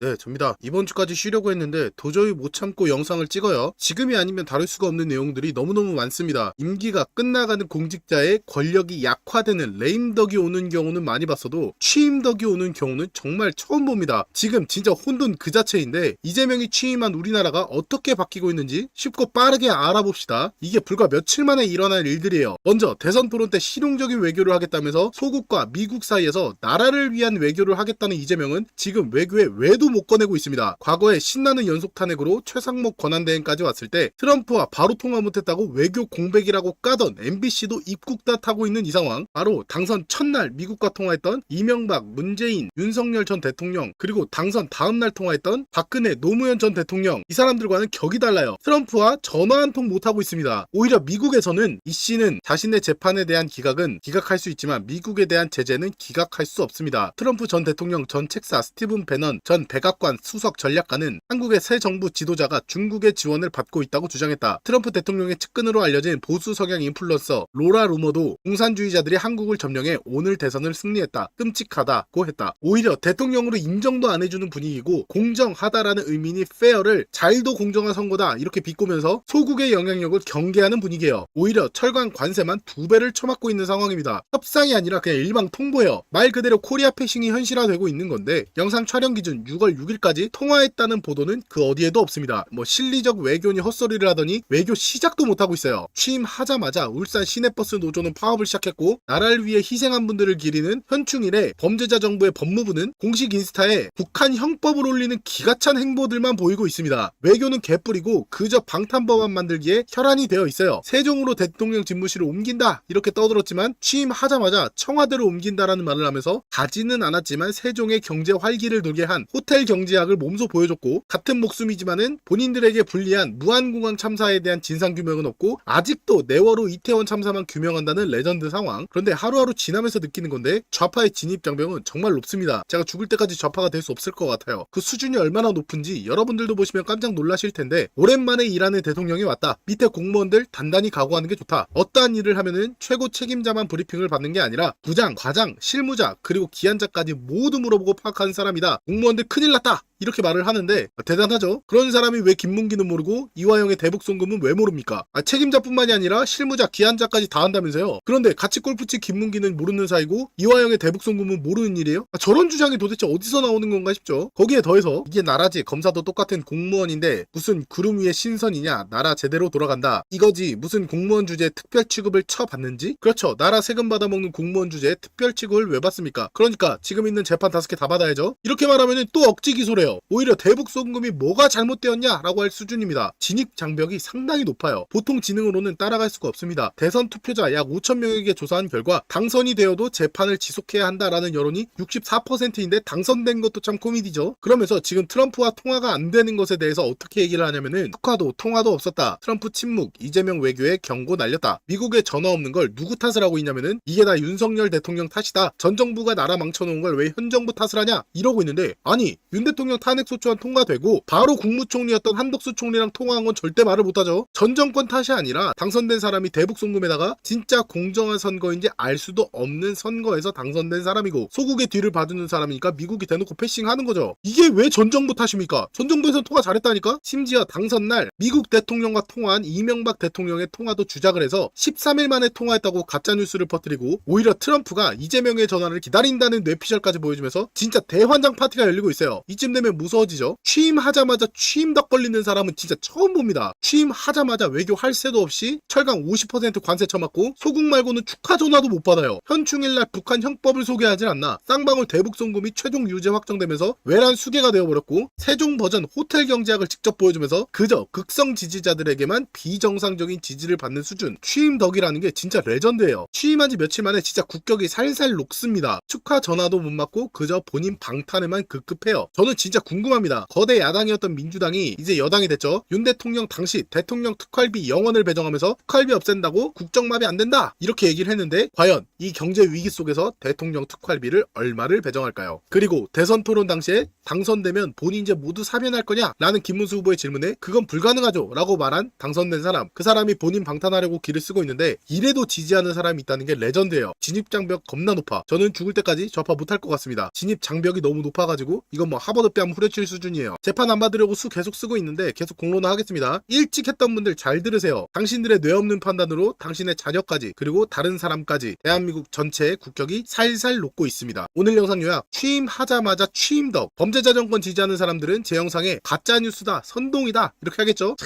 네, 접니다. 이번 주까지 쉬려고 했는데 도저히 못 참고 영상을 찍어요. 지금이 아니면 다룰 수가 없는 내용들이 너무너무 많습니다. 임기가 끝나가는 공직자의 권력이 약화되는 레임덕이 오는 경우는 많이 봤어도 취임덕이 오는 경우는 정말 처음 봅니다. 지금 진짜 혼돈 그 자체인데 이재명이 취임한 우리나라가 어떻게 바뀌고 있는지 쉽고 빠르게 알아봅시다. 이게 불과 며칠 만에 일어날 일들이에요. 먼저 대선 토론 때 실용적인 외교를 하겠다면서 소국과 미국 사이에서 나라를 위한 외교를 하겠다는 이재명은 지금 외교에 외도 못 꺼내고 있습니다. 과거에 신나는 연속 탄핵으로 최상목 권한대행까지 왔을 때 트럼프와 바로 통화 못했다고 외교 공백이라고 까던 MBC도 입국다 타고 있는 이 상황. 바로 당선 첫날 미국과 통화했던 이명박, 문재인, 윤석열 전 대통령 그리고 당선 다음날 통화했던 박근혜, 노무현 전 대통령 이 사람들과는 격이 달라요. 트럼프와 전화 한 통 못하고 있습니다. 오히려 미국에서는 이 씨는 자신의 재판에 대한 기각은 기각할 수 있지만 미국에 대한 제재는 기각할 수 없습니다. 트럼프 전 대통령 전 책사 스티븐 배넌 전 백 악관 수석 전략가는 한국의 새 정부 지도자가 중국의 지원을 받고 있다고 주장했다. 트럼프 대통령의 측근으로 알려진 보수 성향 인플루언서 로라 루머도 공산주의자들이 한국을 점령해 오늘 대선을 승리했다. 끔찍하다고 했다. 오히려 대통령으로 인정도 안 해주는 분위기고 공정하다라는 의미니 페어를 잘도 공정한 선거다 이렇게 비꼬면서 소국의 영향력을 경계하는 분위기예요. 오히려 철강 관세만 두 배를 쳐맞고 있는 상황입니다. 협상이 아니라 그냥 일방 통보예요. 말 그대로 코리아 패싱이 현실화되고 있는 건데 영상 촬영 기준 6월 6일까지 통화했다는 보도는 그 어디에도 없습니다. 뭐 실리적 외교니 헛소리를 하더니 외교 시작도 못하고 있어요. 취임하자마자 울산 시내버스 노조는 파업을 시작했고 나라를 위해 희생한 분들을 기리는 현충일에 범죄자 정부의 법무부는 공식 인스타에 북한 형법을 올리는 기가찬 행보들만 보이고 있습니다. 외교는 개뿔이고 그저 방탄법안 만들기에 혈안이 되어 있어요. 세종으로 대통령 집무실을 옮긴다 이렇게 떠들었지만 취임하자마자 청와대로 옮긴다라는 말을 하면서 가지는 않았지만 세종의 경제 활기를 돌게 한 호텔 경제학을 몸소 보여줬고 같은 목숨이지만은 본인들에게 불리한 무한공항 참사에 대한 진상 규명은 없고 아직도 내월호 이태원 참사만 규명한다는 레전드 상황. 그런데 하루하루 지나면서 느끼는 건데 좌파의 진입 장벽은 정말 높습니다. 제가 죽을 때까지 좌파가 될 수 없을 것 같아요. 그 수준이 얼마나 높은지 여러분들도 보시면 깜짝 놀라실 텐데 오랜만에 일하는 대통령이 왔다. 밑에 공무원들 단단히 각오하는 게 좋다. 어떠한 일을 하면은 최고 책임자만 브리핑을 받는 게 아니라 부장, 과장, 실무자 그리고 기한자까지 모두 물어보고 파악하는 사람이다. 공무원들 큰일 났다. 이렇게 말을 하는데 아, 대단하죠. 그런 사람이 왜 김문기는 모르고 이화영의 대북 송금은 왜 모릅니까? 아, 책임자뿐만이 아니라 실무자, 기한자까지 다 한다면서요. 그런데 같이 골프치 김문기는 모르는 사이고 이화영의 대북 송금은 모르는 일이에요? 아, 저런 주장이 도대체 어디서 나오는 건가 싶죠. 거기에 더해서 이게 나라지 검사도 똑같은 공무원인데 무슨 구름 위의 신선이냐 나라 제대로 돌아간다 이거지 무슨 공무원 주제에 특별 취급을 쳐받는지 그렇죠 나라 세금 받아먹는 공무원 주제에 특별 취급을 왜 받습니까 그러니까 지금 있는 재판 다섯 개 다 받아야죠 이렇게 말하면 또 억지 기소래요 오히려 대북 송금이 뭐가 잘못되었냐라고 할 수준입니다. 진입 장벽이 상당히 높아요. 보통 지능으로는 따라갈 수가 없습니다. 대선 투표자 약 5천 명에게 조사한 결과 당선이 되어도 재판을 지속해야 한다라는 여론이 64%인데 당선된 것도 참 코미디죠. 그러면서 지금 트럼프와 통화가 안 되는 것에 대해서 어떻게 얘기를 하냐면은 특화도 통화도 없었다. 트럼프 침묵 이재명 외교에 경고 날렸다. 미국에 전화 없는 걸 누구 탓을 하고 있냐면은 이게 다 윤석열 대통령 탓이다. 전 정부가 나라 망쳐놓은 걸 왜 현 정부 탓을 하냐? 이러고 있는데 아니 윤 대통령 탄핵소추안 통과되고 바로 국무총리였던 한덕수 총리랑 통화한 건 절대 말을 못하죠. 전 정권 탓이 아니라 당선된 사람이 대북 송금에다가 진짜 공정한 선거인지 알 수도 없는 선거에서 당선된 사람이고 소국의 뒤를 봐주는 사람이니까 미국이 대놓고 패싱하는 거죠. 이게 왜 전 정부 탓입니까? 전 정부에서 통화 잘했다니까? 심지어 당선날 미국 대통령과 통화한 이명박 대통령의 통화도 주작을 해서 13일 만에 통화했다고 가짜뉴스를 퍼뜨리고 오히려 트럼프가 이재명의 전화를 기다린다는 뇌피셜까지 보여주면서 진짜 대환장 파티가 열리고 있어요. 이쯤 되면 무서워지죠. 취임하자마자 취임덕 걸리는 사람은 진짜 처음 봅니다. 취임하자마자 외교 할 새도 없이 철강 50% 관세 쳐맞고 소국 말고는 축하 전화도 못 받아요. 현충일날 북한 형법을 소개하진 않나. 쌍방울 대북 송금이 최종 유죄 확정되면서 외란 수개가 되어버렸고 세종 버전 호텔 경제학을 직접 보여주면서 그저 극성 지지자들에게만 비정상적인 지지를 받는 수준. 취임덕이라는 게 진짜 레전드예요. 취임한 지 며칠 만에 진짜 국격이 살살 녹습니다. 축하 전화도 못 맞고 그저 본인 방탄에만 급급해요. 저는 진짜 궁금합니다. 거대 야당이었던 민주당이 이제 여당이 됐죠. 윤 대통령 당시 대통령 특활비 영원을 배정하면서 특활비 없앤다고 국정마비 안 된다 이렇게 얘기를 했는데 과연 이 경제 위기 속에서 대통령 특활비를 얼마를 배정할까요? 그리고 대선 토론 당시에 당선되면 본인 이제 모두 사면할 거냐? 라는 김문수 후보의 질문에 그건 불가능하죠 라고 말한 당선된 사람 그 사람이 본인 방탄하려고 길을 쓰고 있는데 이래도 지지하는 사람이 있다는 게 레전드예요 진입 장벽 겁나 높아 저는 죽을 때까지 좌파 못할 것 같습니다 진입 장벽이 너무 높아가지고 이건 뭐 하버드 뺨땀 후려칠 수준이에요. 재판 안 받으려고 수 계속 쓰고 있는데 계속 공론화 하겠습니다. 일찍 했던 분들 잘 들으세요. 당신들의 뇌 없는 판단으로 당신의 자녀까지 그리고 다른 사람까지 대한민국 전체의 국격이 살살 녹고 있습니다. 오늘 영상 요약 취임하자마자 취임덕 범죄자 정권 지지하는 사람들은 제 영상에 가짜 뉴스다 선동이다 이렇게 하겠죠.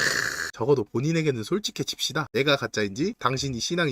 적어도 본인에게는 솔직해집시다. 내가 가짜인지 당신이 신앙인지